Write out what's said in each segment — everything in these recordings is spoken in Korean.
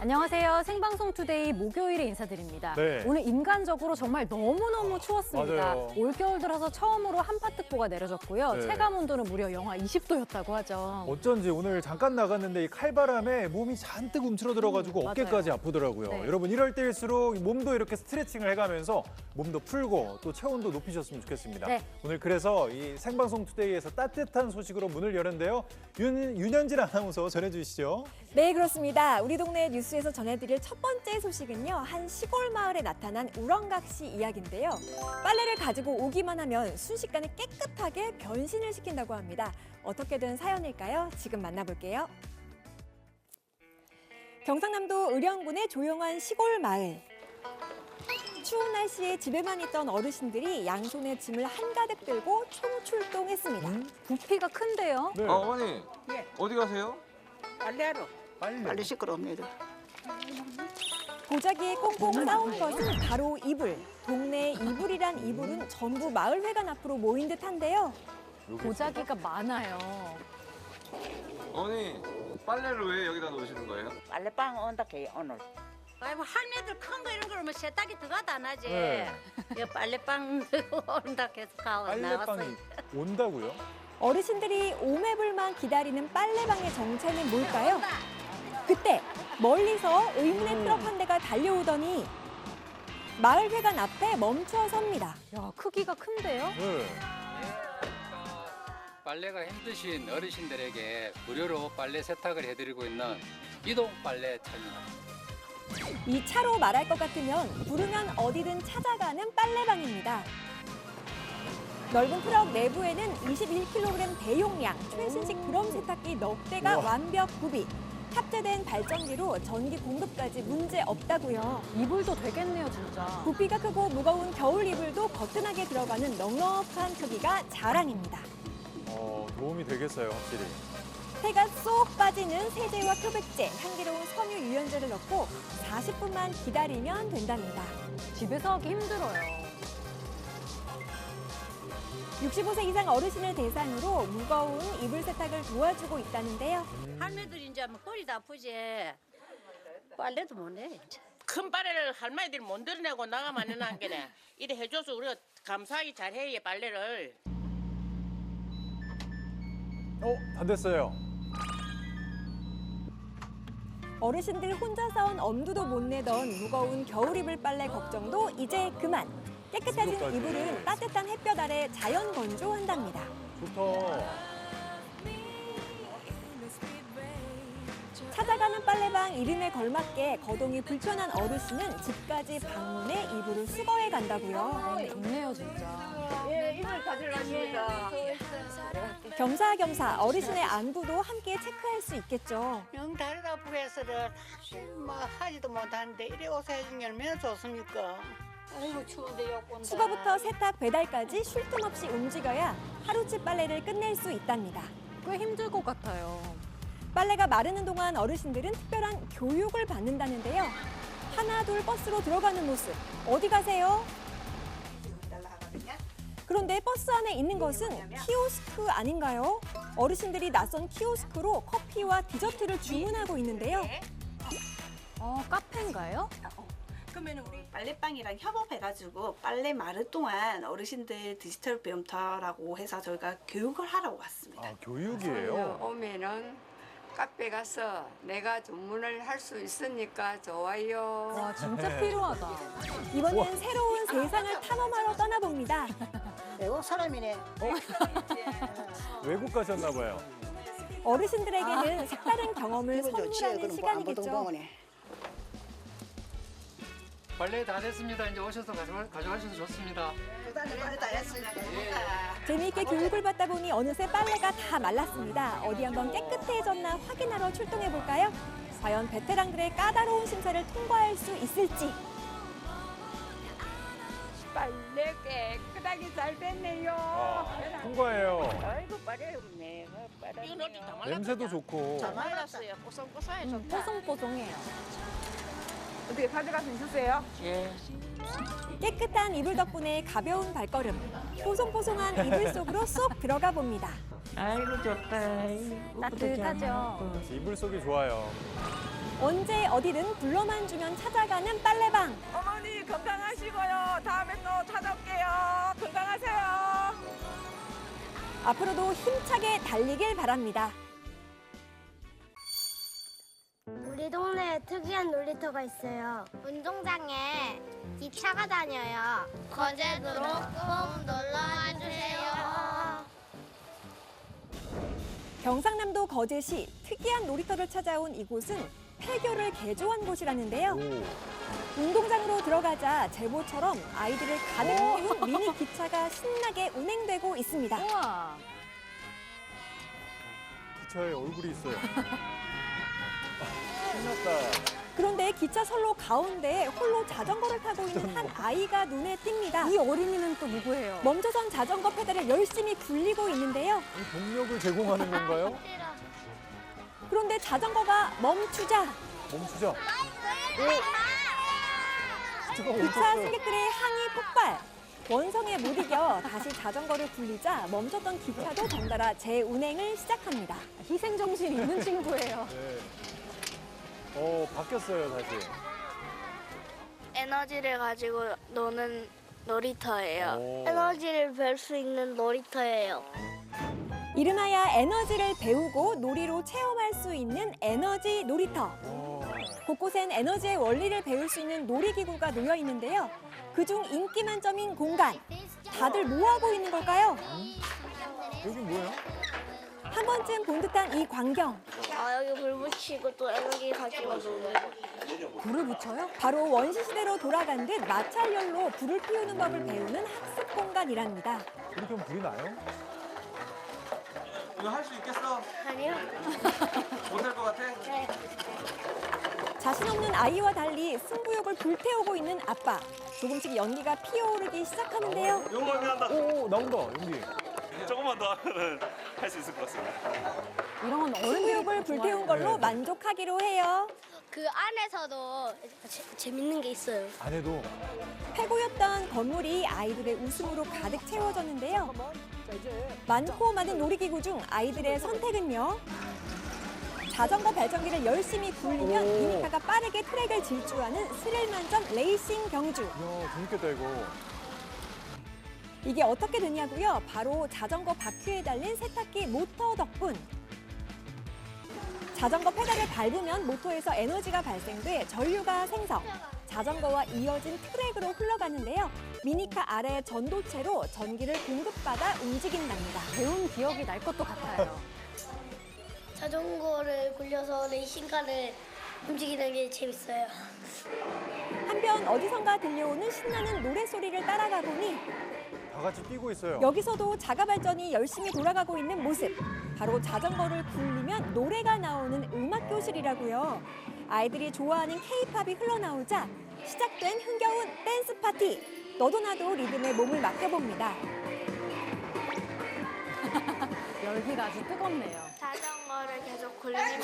안녕하세요. 생방송 투데이 목요일에 인사드립니다. 네. 오늘 인간적으로 정말 너무너무 추웠습니다. 맞아요. 올겨울 들어서 처음으로 한파특보가 내려졌고요. 네. 체감 온도는 무려 영하 20도였다고 하죠. 어쩐지 오늘 잠깐 나갔는데 이 칼바람에 몸이 잔뜩 움츠러들어가지고 음, 어깨까지 아프더라고요. 네. 여러분 이럴 때일수록 몸도 이렇게 스트레칭을 해가면서 몸도 풀고 또 체온도 높이셨으면 좋겠습니다. 네. 오늘 그래서 이 생방송 투데이에서 따뜻한 소식으로 문을 여는데요. 윤, 윤현진 아나운서 전해주시죠. 네, 그렇습니다. 우리 동네 뉴스에서 전해드릴 첫 번째 소식은요. 한 시골 마을에 나타난 우렁각시 이야기인데요. 빨래를 가지고 오기만 하면 순식간에 깨끗하게 변신을 시킨다고 합니다. 어떻게 된 사연일까요? 지금 만나볼게요. 경상남도 의령군의 조용한 시골 마을. 추운 날씨에 집에만 있던 어르신들이 양손에 짐을 한가득 들고 총출동했습니다. 부피가 큰데요. 네. 어, 어머니 예. 어디 가세요? 빨래하러 빨리. 빨리 시끄럽니다. 고자기에 꽁꽁 싸운 것은 바로 이불. 동네 이불이란 이불은 전부 마을회관 앞으로 모인 듯한데요. 고자기가 많아요. 어머니 빨래를 왜 여기다 놓으시는 거예요? 빨래방 온다 게 오늘. 아이고 할매들 큰 거 이런 거면 세탁이 들어가도 안 하지. 네. 이 빨래방 온다 해서 가고 빨래방이. 온다고요? 어르신들이 오매불만 기다리는 빨래방의 정체는 뭘까요? 그때 멀리서 의문의 트럭 한 대가 달려오더니 마을회관 앞에 멈춰 섭니다. 야, 크기가 큰데요. 네. 빨래가 힘드신 어르신들에게 무료로 빨래 세탁을 해드리고 있는 이동 빨래 차입니다. 이 차로 말할 것 같으면 부르면 어디든 찾아가는 빨래방입니다. 넓은 트럭 내부에는 21kg 대용량 최신식 드럼 세탁기 넉 대가 우와. 완벽 구비. 탑재된 발전기로 전기 공급까지 문제 없다고요. 이불도 되겠네요, 진짜. 부피가 크고 무거운 겨울 이불도 거뜬하게 들어가는 넉넉한 크기가 자랑입니다. 어, 도움이 되겠어요, 확실히. 해가 쏙 빠지는 세제와 표백제, 향기로운 섬유 유연제를 넣고 40분만 기다리면 된답니다. 집에서 하기 힘들어요. 65세 이상 어르신을 대상으로 무거운 이불 세탁을 도와주고 있다는데요. 할매들 이제 뭐 허리도 아프지. 빨래도 못 해. 큰 빨래를 할머니들이 못 드러내고 나가면 안 되는 게네. 이래 해줘서 우리가 감사하게 잘해 이 빨래를. 어, 다 됐어요. 어르신들 혼자 사온 엄두도 못 내던 무거운 겨울 이불 빨래 걱정도 이제 그만. 깨끗해진 수도까지. 이불은 따뜻한 햇볕 아래 자연 건조한답니다. 좋다. 찾아가는 빨래방 이름에 걸맞게 거동이 불편한 어르신은 집까지 방문해 이불을 수거해 간다고요. 네, 좋네요, 진짜. 예, 이걸 가져가십니다. 겸사겸사 어르신의 안부도 함께 체크할 수 있겠죠. 영 다리가 아프겠어를 뭐 하지도 못하는데 이래 옷 해준 게 얼마나 좋습니까? 추운데. 수거부터 세탁, 배달까지 쉴 틈 없이 움직여야 하루치 빨래를 끝낼 수 있답니다. 꽤 힘들 것 같아요. 빨래가 마르는 동안 어르신들은 특별한 교육을 받는다는데요. 하나 둘 버스로 들어가는 모습 어디 가세요? 그런데 버스 안에 있는 것은 키오스크 아닌가요? 어르신들이 낯선 키오스크로 커피와 디저트를 주문하고 있는데요. 어, 카페인가요? 그러면 우리 빨래방이랑 협업해가지고 빨래 마를 동안 어르신들 디지털 배움터라고 해서 저희가 교육을 하러 왔습니다. 아, 교육이에요? 오면은 카페 가서 내가 주문을 할 수 있으니까 좋아요. 와, 진짜 필요하다. 이번엔 새로운 세상을 탐험하러 떠나봅니다. 외국 사람이네. 외국 가셨나 봐요. 어르신들에게는 색다른 경험을 기분 좋지. 선물하는 그럼 뭐 시간이겠죠. 빨래 다 됐습니다. 이제 오셔서 가져가, 가져가셔도 좋습니다. 했으니까. 재미있게 교육을 받다 보니 어느새 빨래가 다 말랐습니다. 어디 한번 깨끗해졌나 확인하러 출동해 볼까요? 과연 베테랑들의 까다로운 심사를 통과할 수 있을지. 빨래 깨끗하게 잘 됐네요. 아, 통과해요. 아이고 빨래네. 빨래. 어디 다 말랐거든요. 냄새도 좋고. 말랐어요. 뽀송뽀송해 음. 뽀송뽀송해요. 어떻게 가져갈 수 있으세요? 예. 깨끗한 이불 덕분에 가벼운 발걸음. 뽀송뽀송한 이불 속으로 쏙 들어가 봅니다. 아이고 좋다. 따뜻하죠. 이불 속이 좋아요. 언제 어디든 불러만 주면 찾아가는 빨래방. 어머니 건강하시고요. 다음에 또 찾아올게요. 건강하세요. 앞으로도 힘차게 달리길 바랍니다. 동네에 특이한 놀이터가 있어요. 운동장에 기차가 다녀요. 거제도로 꼭 놀러와 주세요. 경상남도 거제시 특이한 놀이터를 찾아온 이곳은 폐교를 개조한 곳이라는데요. 오. 운동장으로 들어가자 제보처럼 아이들을 가득 태운 미니 기차가 신나게 운행되고 있습니다. 우와. 기차에 얼굴이 있어요. 신났다. 그런데 기차 선로 가운데 홀로 자전거를 타고 있는 한 아이가 눈에 띕니다. 이 어린이는 또 누구예요? 멈춰선 자전거 페달을 열심히 굴리고 있는데요. 이 동력을 제공하는 건가요? 그런데 자전거가 멈추자 멈추자. 기차가 기차. 승객들의 항의 폭발. 원성에 못 이겨 다시 자전거를 굴리자 멈췄던 기차도 덩달아 재운행을 시작합니다. 희생 정신 있는 친구예요. 네. 어, 바뀌었어요, 다시. 에너지를 가지고 노는 놀이터예요. 오. 에너지를 별수 있는 놀이터예요. 이름하여 에너지를 배우고 놀이로 체험할 수 있는 에너지 놀이터. 어. 곳곳엔 에너지의 원리를 배울 수 있는 놀이기구가 놓여 있는데요. 그중 인기 만점인 공간. 다들 뭐 하고 있는 걸까요? 여기 뭐예요? 한 번쯤 본 듯한 이 광경. 아, 여기 불 붙이고 또 에너지 가지고 노는 불을 붙여요? 바로 원시시대로 돌아간 듯 마찰열로 불을 피우는 법을 배우는 학습 공간이랍니다. 이렇게 하면 불이 나요? 이거 할 수 있겠어? 아니요? 못할 것 같아? 자신 없는 아이와 달리 승부욕을 불태우고 있는 아빠. 조금씩 연기가 피어오르기 시작하는데요. 용감이 한다. 오, 나온다, 연기. 조금만 더 하면 할 수 있을 것 같습니다. 이런 건 승부욕을 불태운 걸로 만족하기로 해요. 그 안에서도 재- 재밌는 게 있어요. 안 해도 패고였던 건물이 아이들의 웃음으로 가득 채워졌는데요. 많고 많은 놀이기구 중 아이들의 선택은요. 자전거 발전기를 열심히 굴리면 오. 미니카가 빠르게 트랙을 질주하는 스릴 만점 레이싱 경주. 이야, 재밌겠다, 이거. 이게 어떻게 되냐고요? 바로 자전거 바퀴에 달린 세탁기 모터 덕분. 자전거 페달을 밟으면 모터에서 에너지가 발생돼 전류가 생성. 자전거와 이어진 트랙으로 흘러가는데요. 미니카 아래 전도체로 전기를 공급받아 움직인답니다. 배운 기억이 날 것도 같아요. 자전거를 굴려서 레이싱카를 움직이는 게 재밌어요. 한편 어디선가 들려오는 신나는 노래소리를 따라가 보니 다 같이 뛰고 있어요. 여기서도 자가 발전이 열심히 돌아가고 있는 모습. 바로 자전거를 굴리면 노래가 나오는 음악 교실이라고요. 아이들이 좋아하는 케이팝이 흘러나오자 시작된 흥겨운 댄스 파티. 너도 나도 리듬에 몸을 맡겨봅니다. 열기가 아주 뜨겁네요. 자전거를 계속 굴리면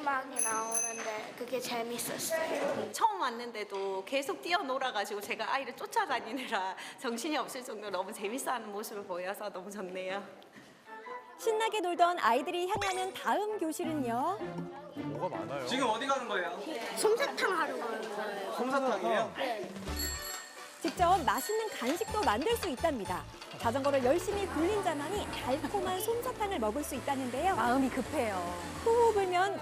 음악이 나오는데 그게 재밌었어요. 처음 왔는데도 계속 뛰어놀아가지고 제가 아이를 쫓아다니느라 정신이 없을 정도로 너무 재밌어하는 모습을 보여서 너무 좋네요. 신나게 놀던 아이들이 향하는 다음 교실은요. 뭐가 많아요. 지금 어디 가는 거예요? 솜사탕 하러 가는 거예요. 솜사탕이에요? 직접 맛있는 간식도 만들 수 있답니다. 자전거를 열심히 굴린 자만이 달콤한 솜사탕을 먹을 수 있다는데요. 마음이 급해요.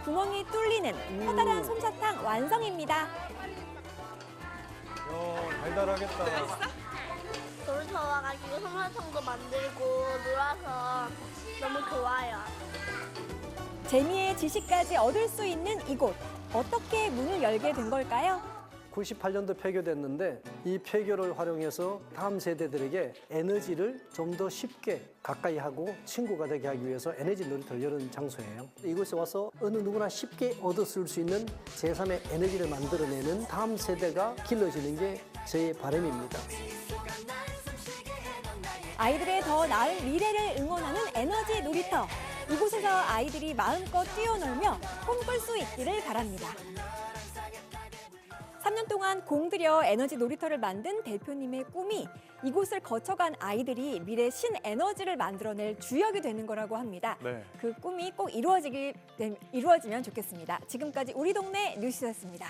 구멍이 뚫리는 커다란 솜사탕 완성입니다. 이야, 달달하겠다. 놀이터 와가지고 솜사탕도 만들고 놀아서 너무 좋아요. 재미의 지식까지 얻을 수 있는 이곳. 어떻게 문을 열게 된 걸까요? 98년도 폐교됐는데 이 폐교를 활용해서 다음 세대들에게 에너지를 좀 더 쉽게 가까이 하고 친구가 되게 하기 위해서 에너지 놀이터를 여는 장소예요. 이곳에 와서 어느 누구나 쉽게 얻어 쓸 수 있는 제3의 에너지를 만들어내는 다음 세대가 길러지는 게 저의 바람입니다. 아이들의 더 나은 미래를 응원하는 에너지 놀이터. 이곳에서 아이들이 마음껏 뛰어놀며 꿈꿀 수 있기를 바랍니다. 3년 동안 공들여 에너지 놀이터를 만든 대표님의 꿈이 이곳을 거쳐간 아이들이 미래 신에너지를 만들어낼 주역이 되는 거라고 합니다. 네. 그 꿈이 꼭 이루어지기, 이루어지면 좋겠습니다. 지금까지 우리 동네 뉴스였습니다.